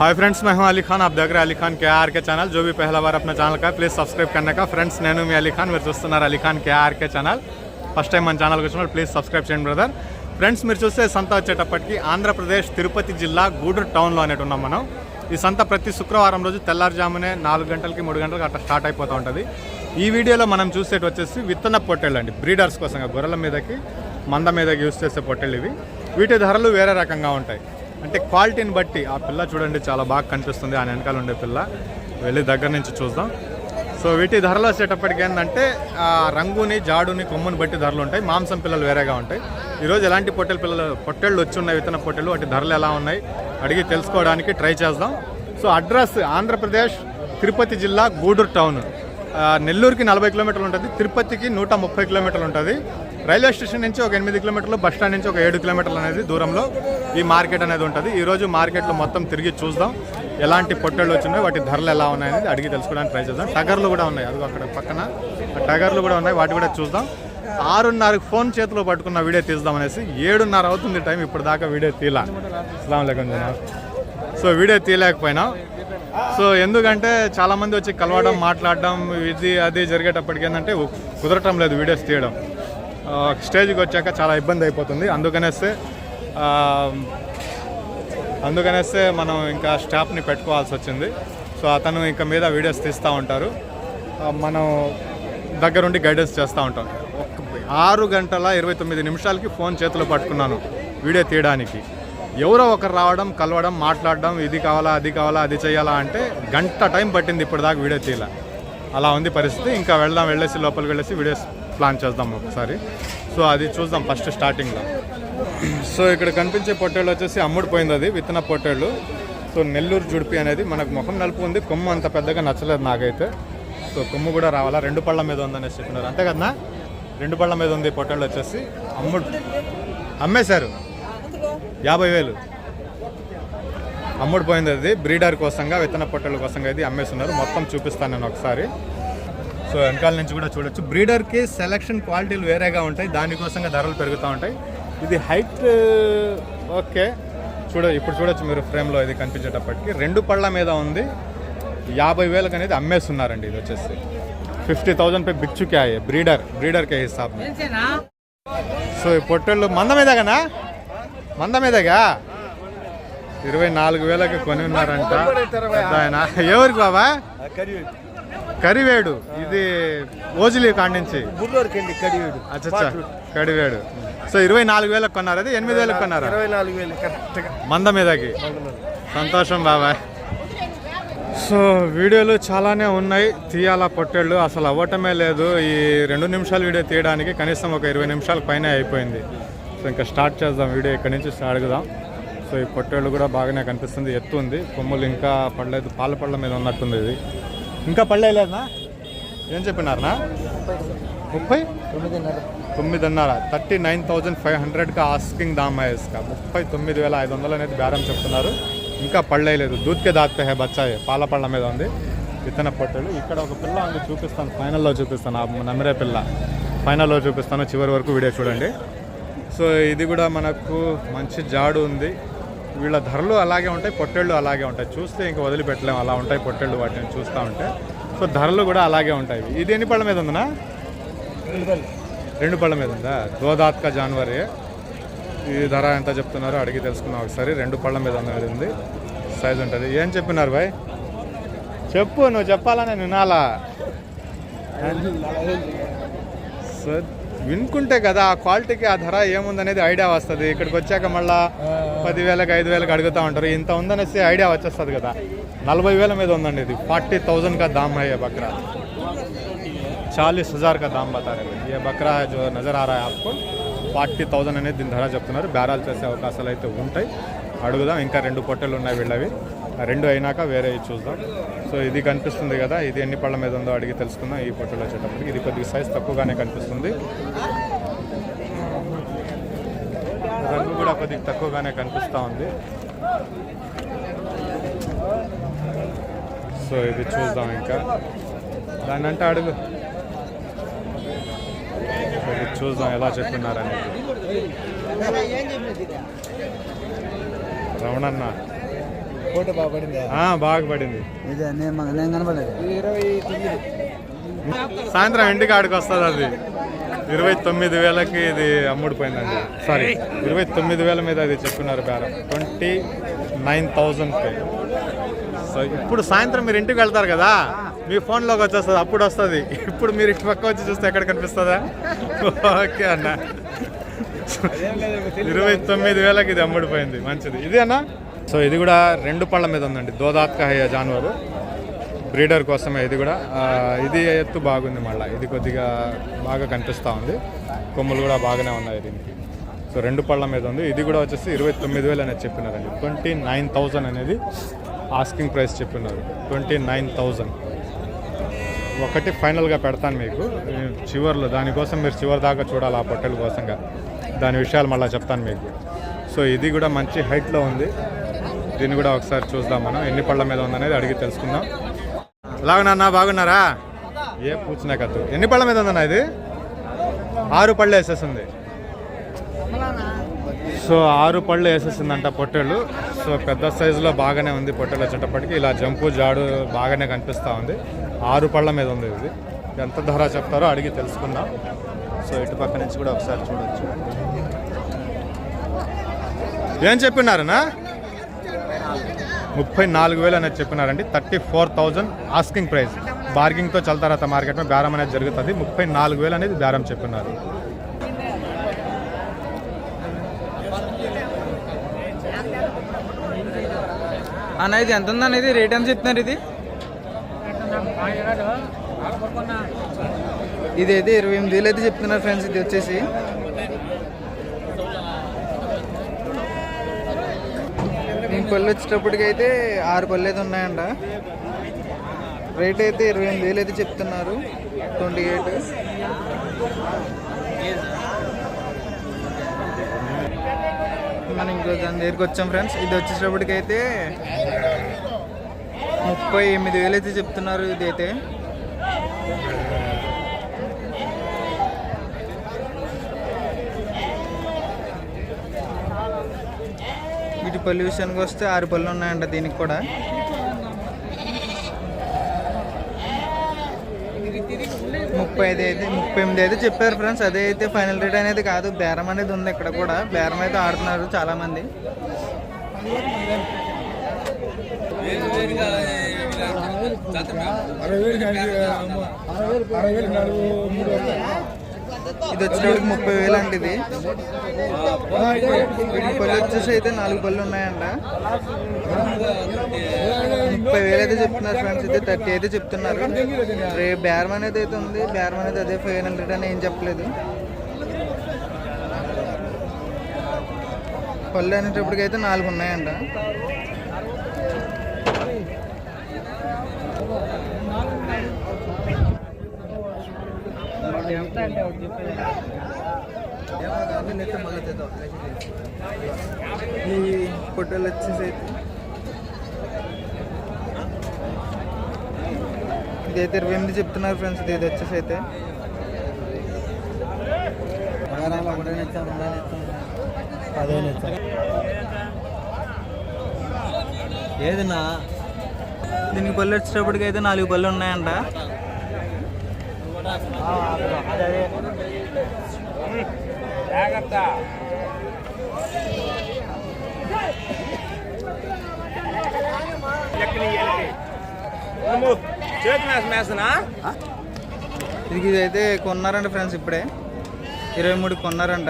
Hi friends मैं हूं अली खान आप देख रहे हैं अली खान के आर के चैनल जो भी पहला बार अपना ఛానల్ का ప్లీజ్ సబ్స్క్రైబ్ करने का ఫ్రెండ్స్ నేను మీ అలీ ఖాన్ మీరు చూస్తున్నారు Ali Khan K R K channel first time మన ఛానల్కి వచ్చిన ప్లీజ్ సబ్స్క్రైబ్ చేయండి బ్రదర్ ఫ్రెండ్స్ మీరు చూస్తే సంత వచ్చేటప్పటికి ఆంధ్రప్రదేశ్ తిరుపతి జిల్లా గూడూరు టౌన్లో అనేటు ఉన్నాం మనం ఈ సంత ప్రతి శుక్రవారం రోజు తెల్లారుజామునే నాలుగు గంటలకి మూడు గంటలకి అట్లా స్టార్ట్ అయిపోతూ ఉంటుంది ఈ వీడియోలో మనం చూసేటి వచ్చేసి విత్తన పొట్టేళ్ళు అండి బ్రీడర్స్ కోసం గొర్రెల మీదకి మంద మీదకి యూస్ చేసే పొట్టేళ్ళు ఇవి వీటి ధరలు వేరే రకంగా ఉంటాయి అంటే క్వాలిటీని బట్టి ఆ పిల్ల చూడండి చాలా బాగా కనిపిస్తుంది ఆ వెనకాల ఉండే పిల్ల. వెళ్ళి దగ్గర నుంచి చూద్దాం. సో వీటి ధరలు వచ్చేటప్పటికి ఏంటంటే రంగుని జాడుని కొమ్ముని బట్టి ధరలు ఉంటాయి. మాంసం పిల్లలు వేరేగా ఉంటాయి. ఈరోజు ఎలాంటి పొట్టెల పిల్లలు పొట్టెళ్ళు వచ్చి ఉన్నాయి విత్తన పొట్టెలు వాటి ధరలు ఎలా ఉన్నాయి అడిగి తెలుసుకోవడానికి ట్రై చేద్దాం. సో అడ్రస్ ఆంధ్రప్రదేశ్ తిరుపతి జిల్లా గూడూరు టౌన్. నెల్లూరుకి నలభై కిలోమీటర్లు ఉంటుంది తిరుపతికి నూట ముప్పై కిలోమీటర్లు ఉంటుంది. రైల్వే స్టేషన్ నుంచి ఒక ఎనిమిది కిలోమీటర్లు బస్ స్టాండ్ నుంచి ఒక ఏడు కిలోమీటర్లు అనేది దూరంలో ఈ మార్కెట్ అనేది ఉంటుంది. ఈరోజు మార్కెట్లో మొత్తం తిరిగి చూద్దాం. ఎలాంటి పొట్టెళ్ళు వచ్చినాయి వాటి ధరలు ఎలా ఉన్నాయనేది అడిగి తెలుసుకోవడానికి ట్రై చేద్దాం. టగర్లు కూడా ఉన్నాయి. అది అక్కడ పక్కన. టగర్లు కూడా ఉన్నాయి. వాటి కూడా చూద్దాం. ఆరున్నరకు ఫోన్ చేతిలో పట్టుకున్న వీడియో తీద్దాం అనేసి ఏడున్నర అవుతుంది టైం. ఇప్పుడు దాకా వీడియో తీలా. అస్సలం సో వీడియో తీయలేకపోయినా. సో ఎందుకంటే చాలామంది వచ్చి కలవడం మాట్లాడడం ఇది అది జరిగేటప్పటికి ఏంటంటే కుదరటం లేదు వీడియోస్ తీయడం. స్టేజ్కి వచ్చాక చాలా ఇబ్బంది అయిపోతుంది. అందుకనేస్తే అందుకనేస్తే మనం ఇంకా స్టాఫ్ని పెట్టుకోవాల్సి వచ్చింది. సో అతను ఇంకా మీద వీడియోస్ తీస్తూ ఉంటారు. మనం దగ్గరుండి గైడెన్స్ చేస్తూ ఉంటాం. ఆరు గంటల ఇరవై తొమ్మిది నిమిషాలకి ఫోన్ చేతిలో పట్టుకున్నాను వీడియో తీయడానికి. ఎవరో ఒకరు రావడం కలవడం మాట్లాడడం ఇది కావాలా అది కావాలా అది చేయాలా అంటే గంట టైం పట్టింది ఇప్పటిదాకా వీడియో తీయాల. అలా ఉంది పరిస్థితి. ఇంకా వెళ్దాం వెళ్ళేసి లోపలికి వెళ్ళేసి వీడియోస్ ప్లాన్ చేద్దాం ఒకసారి. సో అది చూద్దాం ఫస్ట్ స్టార్టింగ్లో. సో ఇక్కడ కనిపించే పొట్టేళ్ళు వచ్చేసి అమ్ముడిపోయింది అది విత్తన పొట్టేళ్ళు. సో నెల్లూరు జుడిపి అనేది మనకు ముఖం నలుపు ఉంది కొమ్ము అంత పెద్దగా నచ్చలేదు నాకైతే. సో కొమ్ము కూడా రావాలా రెండు పళ్ళ మీద ఉందనేసి చెప్పినారు. అంతే కదా రెండు పళ్ళ మీద ఉంది పొట్టేళ్ళు వచ్చేసి. అమ్ముడు అమ్మేశారు. యాభై వేలు. అమ్ముడు పోయింది అది. బ్రీడర్ కోసంగా విత్తన పొట్టెల కోసంగా ఇది అమ్మేస్తున్నారు. మొత్తం చూపిస్తాను నేను ఒకసారి. సో వెనకాల నుంచి కూడా చూడొచ్చు. బ్రీడర్కి సెలక్షన్ క్వాలిటీలు వేరేగా ఉంటాయి. దానికోసంగా ధరలు పెరుగుతూ ఉంటాయి. ఇది హైట్ ఓకే. చూడ ఇప్పుడు చూడొచ్చు మీరు ఫ్రేమ్లో ఇది కనిపించేటప్పటికి. రెండు పళ్ళ మీద ఉంది. యాభై వేలకు అనేది అమ్మేస్తున్నారండి ఇది వచ్చేసి. ఫిఫ్టీ థౌజండ్ పే బిచ్చుకే అయ్యే బ్రీడర్ బ్రీడర్కే హిసాబ్. సో ఈ పొట్టేళ్ళు మంద మీదగానా? మంద మీదగా? ఇరవై నాలుగు వేలకు కొని ఉన్నారంట. ఆయన. ఎవరికి బాబా? కరివేడు. ఇది ఓజిలి కాడి నుంచి. బుర్లోరికండి కడివేడు సో ఇరవై నాలుగు వేలకు కొన్నారు అది? ఎనిమిది వేలకు కొన్నారా? మంద మీదకి. సంతోషం బాబాయ్ సో వీడియోలు చాలానే ఉన్నాయి. తీయాలా పొట్టేళ్ళు అసలు అవ్వటమే లేదు. ఈ రెండు నిమిషాల వీడియో తీయడానికి కనీసం ఒక ఇరవై నిమిషాల పైన అయిపోయింది. సో ఇంకా స్టార్ట్ చేద్దాం. వీడియో ఇక్కడి నుంచి అడుగుదాం సో ఈ పొట్టేళ్ళు కూడా బాగానే కనిపిస్తుంది. ఎత్తు ఉంది. కొమ్ములు ఇంకా పడలేదు. పాల పళ్ళ మీద ఉన్నట్టుంది ఇది. ఇంకా పడలేదన్నా? ఏం చెప్పినారనా ముప్పై? తొమ్మిదిన్నర. తొమ్మిదిన్నర థర్టీ నైన్ థౌజండ్ ఫైవ్ హండ్రెడ్గా ఆస్కింగ్ దామ్ ఇసుక ముప్పై తొమ్మిది వేల ఐదు వందలు అనేది బేరం చెప్తున్నారు. ఇంకా పళ్ళేయలేదు దూత్కే దాత్తే హే బచ్చాయి. పాల పళ్ళ మీద ఉంది. విత్తన పొట్టలు ఇక్కడ ఒక పిల్ల ఉంది చూపిస్తాను. ఫైనల్లో చూపిస్తాను. ఆ నమిరే పిల్ల. ఫైనల్లో చూపిస్తాను. చివరి వరకు వీడియో చూడండి. సో ఇది కూడా మనకు మంచి జాడు ఉంది. వీళ్ళ ధరలు అలాగే ఉంటాయి పొట్టేళ్ళు అలాగే ఉంటాయి. చూస్తే ఇంకా వదిలిపెట్టలేము అలా ఉంటాయి పొట్టేళ్ళు వాటిని చూస్తూ ఉంటే. సో ధరలు కూడా అలాగే ఉంటాయి. ఇది ఎన్ని పళ్ళ మీద ఉందనా రెండు పళ్ళ. మీద ఉందా? దోదాత్క జాన్వరి. ఈ ధర ఎంత చెప్తున్నారో అడిగి తెలుసుకున్నాం ఒకసారి. రెండు పళ్ళ మీద ఉంది. సైజ్ ఉంటుంది. ఏం చెప్పినారు బాయ్? చెప్పు నువ్వు చెప్పాలని వినాలా సార్ వినుకుంటే కదా ఆ క్వాలిటీకి ఆ ధర ఏముందనేది ఐడియా వస్తుంది. ఇక్కడికి వచ్చాక మళ్ళీ పదివేలకు ఐదు వేలకు అడుగుతూ ఉంటారు. ఇంత ఉందనేసి ఐడియా వచ్చేస్తుంది కదా. నలభై వేల మీద ఉందండి ఇది. ఫార్టీ థౌజండ్ కా దామ్ అయ్యే బక్రా. చాలీస్ హజార్ కా దామ్ బతా ఏ బక్రా జో నజర్ ఆ రా ఫార్టీ థౌజండ్ అనేది దీని ధర చెప్తున్నారు. బ్యారాలు చేసే అవకాశాలు అయితే ఉంటాయి. అడుగుదాం. ఇంకా రెండు పొట్టెలు ఉన్నాయి వీళ్ళవి. రెండు అయినాక వేరే చూద్దాం. సో ఇది కనిపిస్తుంది కదా ఇది ఎన్ని పళ్ళ మీద ఉందో అడిగి తెలుసుకుందాం ఈ ఫోటోలో వచ్చేటప్పటికి. ఇది కొద్దిగా సైజ్ తక్కువగానే కనిపిస్తుంది. రంగు కూడా కొద్దిగా తక్కువగానే కనిపిస్తూ ఉంది. సో ఇది చూద్దాం ఇంకా. దాని అంటే అడుగు. ఇది చూద్దాం ఎలా చెప్తున్నారని రమణన్న ఫోటో బాగా పడిందా? ఆ, బాగా పడింది. ఇదే నేను నేను కనపడలేదు. ఇరవై తొమ్మిది సాయంత్రం ఇంటికి ఆడికి వస్తుంది అది. ఇరవై తొమ్మిది వేలకి ఇది అమ్ముడిపోయిందండి. సారీ ఇరవై తొమ్మిది వేల మీద అది చెప్పున్నారు బేరం. ట్వంటీ నైన్ థౌజండ్కి సో ఇప్పుడు సాయంత్రం మీరు ఇంటికి వెళ్తారు కదా మీ ఫోన్లోకి వచ్చేస్తుంది అప్పుడు వస్తుంది. ఇప్పుడు మీరు ఇటు పక్క వచ్చి చూస్తే ఎక్కడ కనిపిస్తుందా? ఓకే అన్న. ఇరవై తొమ్మిది వేలకి ఇది అమ్ముడిపోయింది మంచిది. ఇది అన్న? సో ఇది కూడా రెండు పళ్ళ మీద ఉందండి. దోదాత్కహయ జానువరు. బ్రీడర్ కోసమే ఇది కూడా. ఇది ఎత్తు బాగుంది మళ్ళీ. ఇది కొద్దిగా బాగా కనిపిస్తూ ఉంది. కొమ్ములు కూడా బాగానే ఉన్నాయి దీనికి. సో రెండు పళ్ళ మీద ఉంది. ఇది కూడా వచ్చేసి ఇరవై తొమ్మిది వేలు అనేది చెప్పినారండి. ట్వంటీ నైన్ థౌజండ్ అనేది ఆస్కింగ్ ప్రైస్ చెప్పినారు. Twenty nine thousand. ఒకటి ఫైనల్గా పెడతాను మీకు. ఈ చివర్లో దానికోసం మీరు చివరి దాకా చూడాలి ఆ పొట్టెల కోసంగా. దాని విషయాలు మళ్ళీ చెప్తాను మీకు. సో ఇది కూడా మంచి హైట్లో ఉంది. దీన్ని కూడా ఒకసారి చూద్దాం మనం ఎన్ని పళ్ళ మీద ఉందనేది అడిగి తెలుసుకుందాం. లాగనన్నా బాగున్నారా? ఏ పూచినా కద్దు ఎన్ని పళ్ళ మీద ఉందన్నా ఇది? ఆరు పళ్ళు వేసేసింది. సో ఆరు పళ్ళు వేసేసిందంట పొట్టేళ్ళు. సో పెద్ద సైజులో బాగానే ఉంది పొట్టేలు వచ్చేటప్పటికి. ఇలా జంపు జాడు బాగానే కనిపిస్తూ ఉంది. ఆరు పళ్ళ మీద ఉంది ఇది. ఎంత ధర చెప్తారో అడిగి తెలుసుకుందాం. సో ఇటు పక్క నుంచి కూడా ఒకసారి చూడొచ్చు. ఏం చెప్పినారనా ముప్పై నాలుగు వేలు అనేది చెప్పినారండి. Thirty four thousand asking price. బార్గింగ్తో చల్తారత మార్కెట్ మీద. బేరం అనేది జరుగుతుంది. ముప్పై నాలుగు వేలు అనేది బేరం చెప్పినారు. అన్న ఇది ఎంత ఉందన్న ఇది? రేట్ ఎంత చెప్తున్నారు ఇది? ఇది అయితే ఇరవై ఎనిమిది వేలు అయితే చెప్తున్నారు ఫ్రెండ్స్. ఇది వచ్చేసి పళ్ళు వచ్చేటప్పటికైతే ఆరు పళ్ళు అయితే ఉన్నాయంట. రేట్ అయితే ఇరవై ఎనిమిది వేలు అయితే చెప్తున్నారు. Twenty eight. మనం ఇంకో దాని దగ్గరికి వచ్చాం ఫ్రెండ్స్. ఇది వచ్చేటప్పటికైతే ముప్పై ఎనిమిది వేలు అయితే చెప్తున్నారు ఇది పొల్యూషన్కి వస్తే ఆరు పళ్ళు ఉన్నాయంట దీనికి కూడా. ముప్పై ఐదు అయితే ముప్పై ఎనిమిది అయితే చెప్పారు ఫ్రెండ్స్. అదే అయితే ఫైనల్ రేట్ అనేది కాదు. బేరం అనేది ఉంది ఇక్కడ కూడా. బేరం అయితే ఆడుతున్నారు చాలా మంది ఇది వచ్చేటప్పటికి ముప్పై వేలు అండి ఇది. వీటి పళ్ళు వచ్చేసి అయితే నాలుగు పళ్ళు ఉన్నాయంట. ముప్పై వేలు అయితే చెప్తున్నారు ఫ్రెండ్స్ అయితే థర్టీ అయితే చెప్తున్నారు. రేపు బేరం అనేది అయితే ఉంది. బేరం అనేది అదే ఫైవ్ హండ్రెడ్ అని ఏం చెప్పలేదు. పళ్ళు అనేటప్పటికైతే నాలుగు ఉన్నాయంట. ఈ పొట్టలు వచ్చేసి అయితే. ఇదైతే ఇరవై ఎనిమిది చెప్తున్నారు ఫ్రెండ్స్ ఇది ఇది వచ్చేసి అయితే. ఏదన్నా? దీనికి పళ్ళు వచ్చేటప్పటికి అయితే నాలుగు పళ్ళు ఉన్నాయంట. ఇది ఇదైతే కొన్నారంట ఫ్రెండ్స్ ఇప్పుడే ఇరవై మూడు కొన్నారంట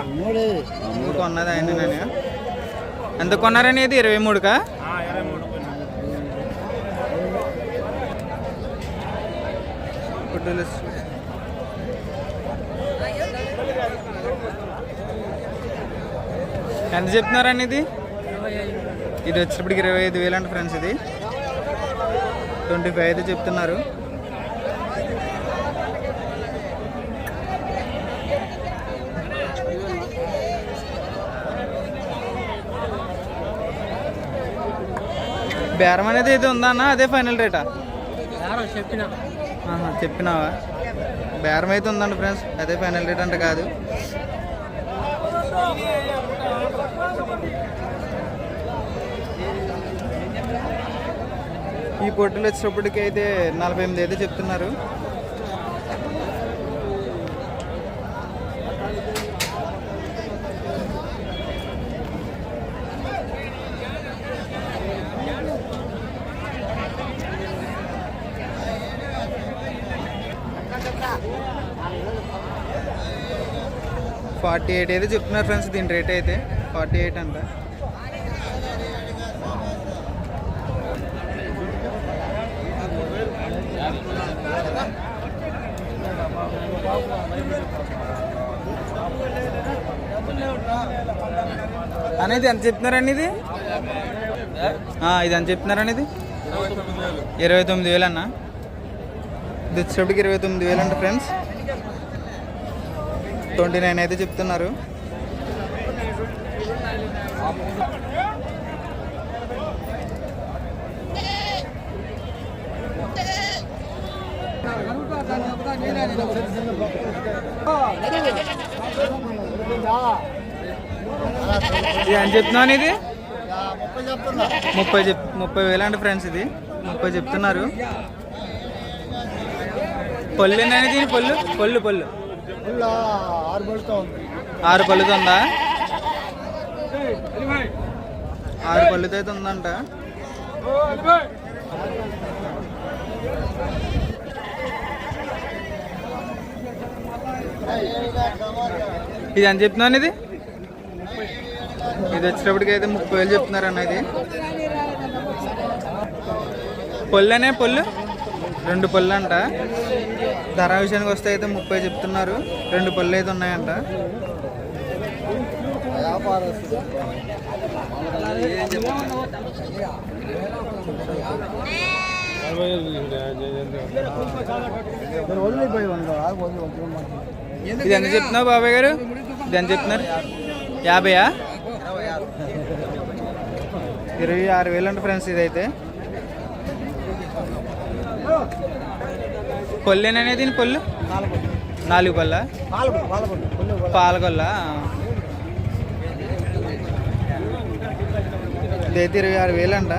మూడు. కొన్నది ఆయన నేను? ఎంత కొన్నారని ఇది ఇరవై మూడుకా? వచ్చి- ఎంత చెప్తున్నారని ఇది ఇది వచ్చేటప్పటికి ఇరవై ఐదు వేలు అంట ఫ్రెండ్స్ ఇది. ట్వంటీ ఫైవ్ అయితే చెప్తున్నారు. బేరం అనేది అయితే ఉందా అన్న? అదే ఫైనల్ రేటా చెప్పిన. చెప్పినావా? బేరం అయితే ఉందండి ఫ్రెండ్స్ అదే ఫైనల్ రేట్ అంటే కాదు. ఈ పొట్టులు వచ్చేటప్పటికి అయితే నలభై ఎనిమిది అయితే చెప్తున్నారు. ఫార్టీ ఎయిట్ అయితే చెప్తున్నారు ఫ్రెండ్స్ దీని రేట్ అయితే ఫార్టీ ఎయిట్ అంట అనేది ఎంత చెప్తున్నారండి ఇది? ఇది ఎంత చెప్తున్నారండి ఇది? ఇరవై తొమ్మిది వేలు అన్నా. ఇది వచ్చేటప్పటికి ఇరవై తొమ్మిది వేలు అండి ఫ్రెండ్స్ ట్వంటీ నైన్ అయితే చెప్తున్నారు. ఇది ఎంత చెప్తున్నాను ఇది? ముప్పై చెప్ ముప్పై వేలు అండి ఫ్రెండ్స్ ఇది. ముప్పై చెప్తున్నారు. పళ్ళు అనేది దీని పళ్ళు? పళ్ళు పళ్ళు. ఆరు ఉంది. ఆరు పళ్ళుతో ఉందా? ఆరు పళ్ళుతో అయితే ఉందంట. ఇది ఎంత చెప్తున్నాను ఇది? ఇది వచ్చేటప్పటికి అయితే ముప్పై వేలు చెప్తున్నారు అన్న ఇది. పళ్ళనే పళ్ళు? రెండు పళ్ళు అంట. ధర విషయానికి వస్తే అయితే ముప్పై చెప్తున్నారు. రెండు పళ్ళు అయితే ఉన్నాయంట. ఇది ఎంత చెప్తున్నావు బాబాయ్ గారు? ఇది ఎంత చెప్తున్నారు? యాభైయా? ఇరవై ఆరు వేలు అండి ఫ్రెండ్స్ ఇదైతే. పళ్ళేననేది దీని పొల్లు నాలుగు పళ్ళ? పాలకొల్ల? ఇదైతే ఇరవై ఆరు వేలు అంట